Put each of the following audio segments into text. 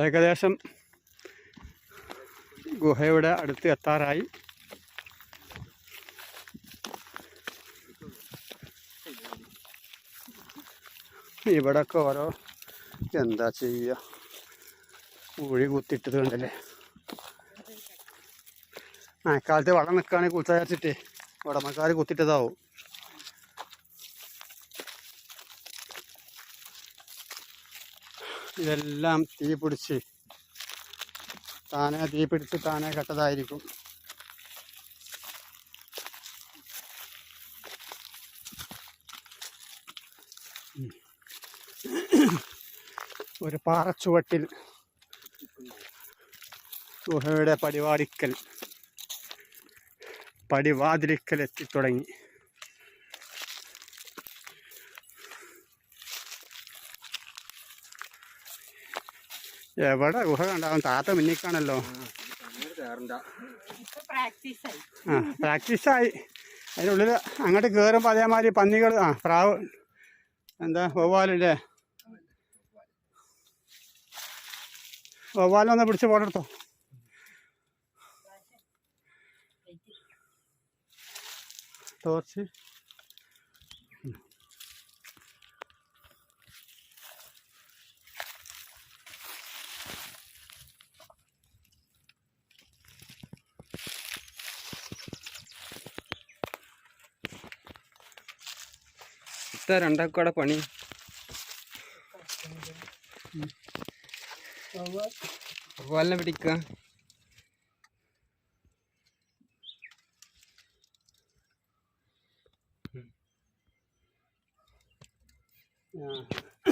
ഏകദേശം ഗുഹയുടെ അടുത്ത് എത്താറായി. ഇവിടൊക്കെ ഓരോ എന്താ ചെയ്യുക? കുഴി കുത്തിയിട്ടത് കണ്ടല്ലേ? മഴക്കാലത്ത് വളം നിൽക്കുകയാണെങ്കിൽ കുത്തയച്ചിട്ടേ ഉടമക്കാർ കുത്തിയിട്ടതാവും. ഇതെല്ലാം തീ പിടിച്ച് താനെ തീ പിടിച്ച് താനെ കെട്ടതായിരിക്കും. ഒരു പാറച്ചുവട്ടിൽ ഗുഹയുടെ പടിവാടിക്കൽ പടിവാതിലിക്കൽ എത്തിത്തുടങ്ങി. എവിടെ? ഗുഹ കണ്ടാവും താത്ത മിന്നിക്കാണല്ലോ ആ പ്രാക്ടീസായി അതിനുള്ളിൽ അങ്ങോട്ട് കയറുമ്പോൾ അതേമാതിരി പന്നികൾ ആ പ്രാവ് എന്താ വവ്വാലല്ലേ? വവ്വാലൊന്ന് പിടിച്ച് പോടെടുത്തോ. ടോർച്ച്. ഇത്ത രണ്ടാക്കൂടെ പണി. വല്ല പിടിക്കുക.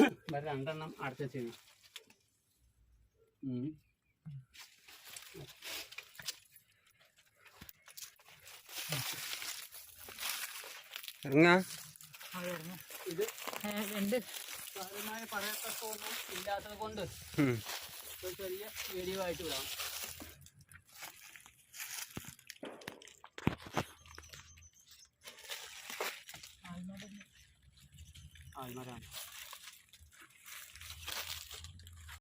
ഇവിടെ രണ്ടെണ്ണം അടുത്ത ചെയ്യണം. ഇറങ്ങാ. ഇത് രണ്ട്. കാര്യമായ പറയത്തക്കൊന്നും ഇല്ലാത്തത് കൊണ്ട്. ഒരു ചെറിയ വീഡിയോ ആയിട്ട് വിടാം. ആൽമരാണ്.